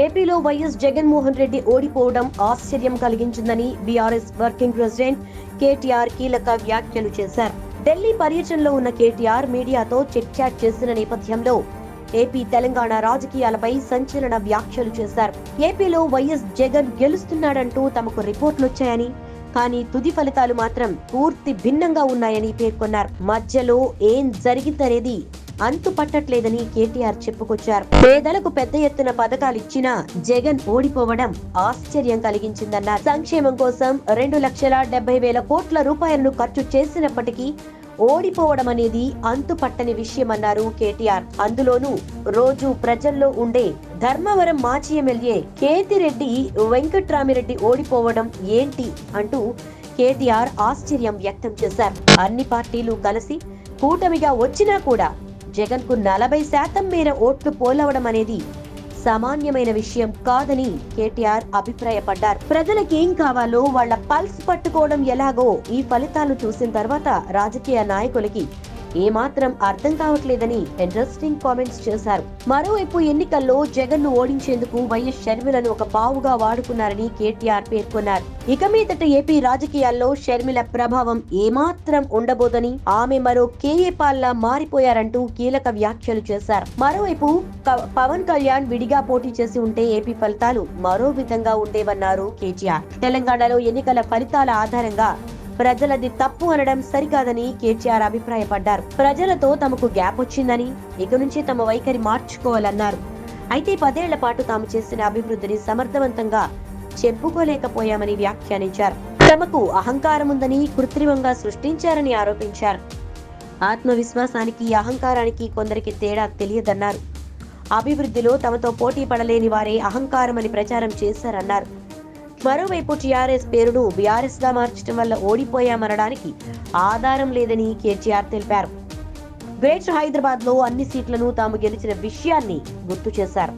ఏపీలో వైఎస్ జగన్మోహన్ రెడ్డి ఓడిపోవడం ఆశ్చర్యం కలిగించిందని బీఆర్ఎస్ వర్కింగ్ ప్రెసిడెంట్ కేటీఆర్ కీలక వ్యాఖ్యలు చేశారు. ఢిల్లీ పర్యటనలో ఉన్న కేటీఆర్ మీడియాతో చిట్ చాట్ చేసిన నేపథ్యంలో ఏపీ తెలంగాణ రాజకీయాలపై సంచలన వ్యాఖ్యలు చేశారు. ఏపీలో వైఎస్ జగన్ గెలుస్తున్నాడంటూ తమకు రిపోర్ట్లు వచ్చాయని కానీ తుది ఫలితాలు మాత్రం పూర్తి భిన్నంగా ఉన్నాయని పేర్కొన్నారు. మధ్యలో ఏం జరిగిందనేది అంతు పట్టట్లేదని కేటీఆర్ చెప్పుకొచ్చారు. పేదలకు పెద్ద ఎత్తున పథకాలు ఇచ్చినా జగన్ ఓడిపోవడం ఆశ్చర్యం కలిగించిందన్నారు. సంక్షేమం కోసం రెండు లక్షల డెబ్బై వేల కోట్ల రూపాయలను ఖర్చు చేసినప్పటికీ ఓడిపోవడం అనేది అంతు పట్టని విషయమన్నారు కేటీఆర్. అందులోనూ రోజు ప్రజల్లో ఉండే ధర్మవరం మాజీ ఎమ్మెల్యే కేతిరెడ్డి వెంకట్రామిరెడ్డి ఓడిపోవడం ఏంటి అంటూ కేటీఆర్ ఆశ్చర్యం వ్యక్తం చేశారు. అన్ని పార్టీలు కలిసి కూటమిగా వచ్చినా కూడా జగన్కు నలభై శాతం మేర ఓట్లు పోలవడం అనేది సామాన్యమైన విషయం కాదని కేటీఆర్ అభిప్రాయపడ్డారు. ప్రజలకేం ఏం కావాలో వాళ్ళ పల్స్ పట్టుకోవడం ఎలాగో ఈ ఫలితాలు చూసిన తర్వాత రాజకీయ నాయకులకి ఏమాత్రం అర్థం కావట్లేదని ఇంట్రెస్టింగ్ కామెంట్స్ చేశారు. మరోవైపు ఎన్నికల్లో జగన్ను ఓడించేందుకు వైఎస్ షర్మిలను ఒక పావుగా వాడుకున్నారని కేటీఆర్ పేర్కొన్నారు. ఇక మీదట ఏపీ రాజకీయాల్లో షర్మిల ప్రభావం ఏమాత్రం ఉండబోదని ఆమె మరో కేఏ పాల్లా మారిపోయారంటూ కీలక వ్యాఖ్యలు చేశారు. మరోవైపు పవన్ కళ్యాణ్ విడిగా పోటీ చేసి ఉంటే ఏపీ ఫలితాలు మరో విధంగా ఉండేవన్నారు కేటీఆర్. తెలంగాణలో ఎన్నికల ఫలితాల ఆధారంగా ప్రజలది తప్పు అనడం సరికాదని కేటీఆర్ అభిప్రాయపడ్డారు. ప్రజలతో తమకు గ్యాప్ వచ్చిందని ఇక నుంచి తమ వైఖరి మార్చుకోవాలన్నారు. అయితే పదేళ్ళ పాటు తాము చేసిన అభివృద్ధిని సమర్థవంతంగా చెప్పుకోలేకపోయామని వ్యాఖ్యానించారు. తమకు అహంకారం ఉందని కృత్రిమంగా సృష్టించారని ఆరోపించారు. ఆత్మవిశ్వాసానికి అహంకారానికి కొందరికి తేడా తెలియదన్నారు. అభివృద్ధిలో తమతో పోటీ పడలేని వారే అహంకారం అని ప్రచారం చేశారన్నారు. మరోవైపు టీఆర్ఎస్ పేరును బీఆర్ఎస్గా మార్చడం వల్ల ఓడిపోయామనడానికి ఆధారం లేదని కేటీఆర్ తెలిపారు. గ్రేటర్ హైదరాబాద్లో అన్ని సీట్లను తాము గెలిచిన విషయాన్ని గుర్తు చేశారు.